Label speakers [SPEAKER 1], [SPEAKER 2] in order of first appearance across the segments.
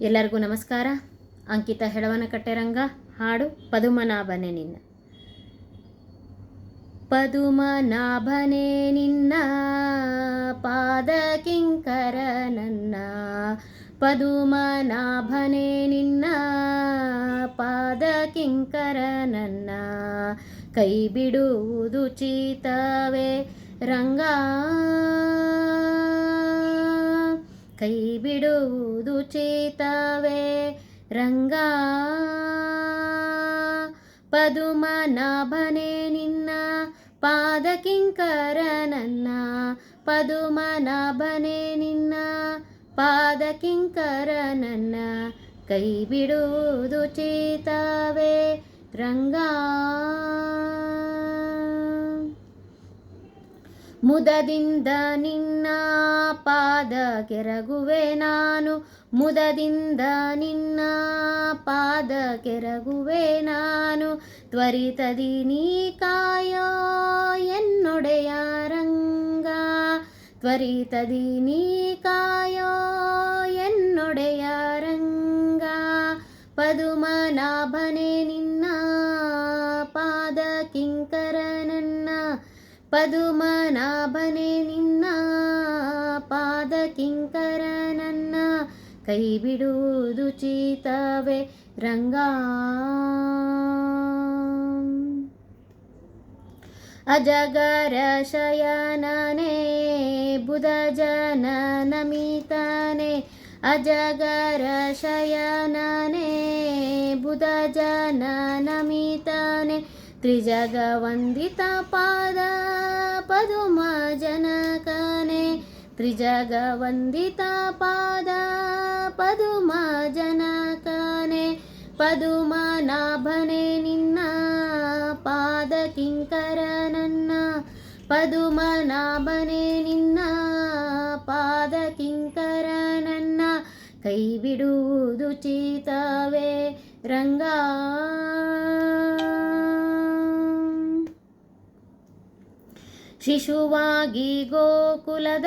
[SPEAKER 1] ಎಲ್ಲರಿಗೂ ನಮಸ್ಕಾರ. ಅಂಕಿತ ಹೆಳವನಕಟ್ಟೆರಂಗ, ಹಾಡು ಪದುಮನಾಭನೆ ನಿನ್ನ. ಪದುಮನಾಭನೆ ನಿನ್ನ ಪಾದ ಕಿಂಕರ ನನ್ನ. ಪದುಮನಾಭನೆ ನಿನ್ನ ಪಾದ ಕಿಂಕರ ನನ್ನ. ಕೈ ಬಿಡುವುದು ಚೀತವೇ ರಂಗ ಕೈ ಬಿಡುವುದು ಚೇತವೇ. ರಂಗ ಪದುಮನಾಭನೆ ನಿನ್ನ ಪಾದ ಕಿಂಕರ ನನ್ನ ಪದುಮನಾಭನೆ ನಿನ್ನ ಪಾದ ನನ್ನ ಕೈ ಬಿಡುವುದು ಚೇತವೇ. ರಂಗ ಮುದದಿಂದ ನಿನ್ನ ಪಾದ ಕೆರಗುವೆ ನಾನು. ಮುದದಿಂದ ನಿನ್ನ ಪಾದ ಕೆರಗುವೆ ನಾನು. ತ್ವರಿತದಿ ನೀ ಕಾಯೋ, ಎನ್ನೊಡೆಯ ರಂಗ. ತ್ವರಿತದಿ ನೀ ಕಾಯೋ, ಎನ್ನೊಡೆಯ ರಂಗ. ಪದುಮನಾಭನೆ ನಿನ್ನ ಪದುಮನಾಭನೆ ನಿನ್ನ ಪಾದ ಕಿಂಕರ ನನ್ನ ಕೈ ಬಿಡುವುದು ಚೀತವೇ ರಂಗ ಅಜಗರ ಶಯನನೇ ಬುಧ ಜನ ನಮಿತನೆ ಅಜಗರ ಶಯನನೇ ಬುಧ ಪದುಮ ಜನಕನೆ. ಪದುಮನಾಭನೆ ನಿನ್ನ, ಪಾದ ಕಿಂಕರ ನನ್ನ. ಪದುಮನಾಭನೆ ನಿನ್ನ, ಪಾದ ಕಿಂಕರ ನನ್ನ. ಕೈ ಬಿಡುವುದು ಚೀತವೇ ರಂಗ ಶಿಶುವಾಗಿ ಗೋಕುಲದ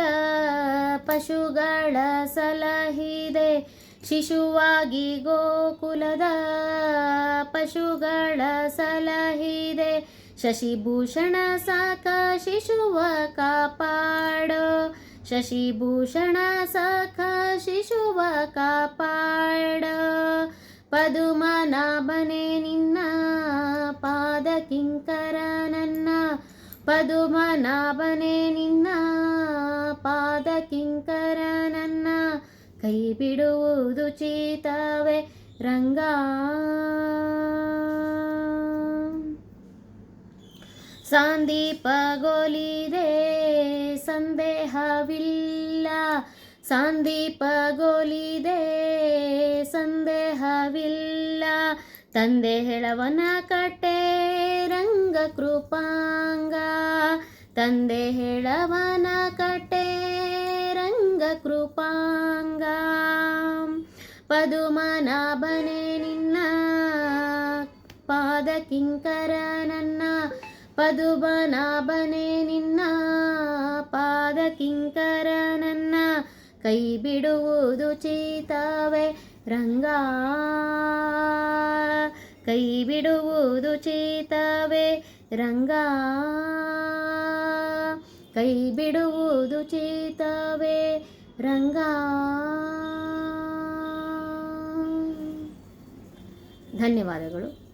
[SPEAKER 1] ಪಶುಗಳ ಸಲಹಿದೆ. ಶಿಶುವಾಗಿ ಗೋಕುಲದ ಪಶುಗಳ ಸಲಹಿದೆ. ಶಶಿಭೂಷಣ ಸಾಕ ಶಿಶುವ ಕಾಪಾಡೋ. ಶಶಿಭೂಷಣ ಸಾಕ ಶಿಶುವ ಕಾಪಾಡೋ. ಪದುಮನಾಭನೆ ನಿನ್ನ ಪಾದ ಕಿಂಕರ ನನ್ನ ಪದುಮನಾಭನೆ ನಿನ್ನ, ಪಾದ ಕಿಂಕರ ನನ್ನ. ಕೈ ಬಿಡುವುದು ಚೀತವೇ ರಂಗ. ಸಾಂದೀಪಗೊಲಿದೆ ಸಂದೇಹವಿಲ್ಲ. ಸಾಂದೀಪಗೊಲಿದೆ ಸಂದೇಹವಿಲ್ಲ. ತಂದೆ ಹೇಳವನ ಕಟ್ಟೆ ರಂಗ ಕೃಪಾಂಗ. ತಂದೆ ಹೇಳವನ ಕಟೆ ರಂಗ ಕೃಪಾಂಗ. ಪದುಮನಾಭನೆ ನಿನ್ನ, ಪಾದ ಕಿಂಕರ ನನ್ನ. ಪದುಮನಾಭನೆ ನಿನ್ನ, ಪಾದ ಕಿಂಕರ ನನ್ನ. ಕೈ ಬಿಡುವುದು ಚೀತವೇ ರಂಗ. ಕೈ ಬಿಡುವುದು ಚೇತವೇ ರಂಗ ಕೈ ಬಿಡುವುದು ಚೇತವೇ ರಂಗ ಧನ್ಯವಾದಗಳು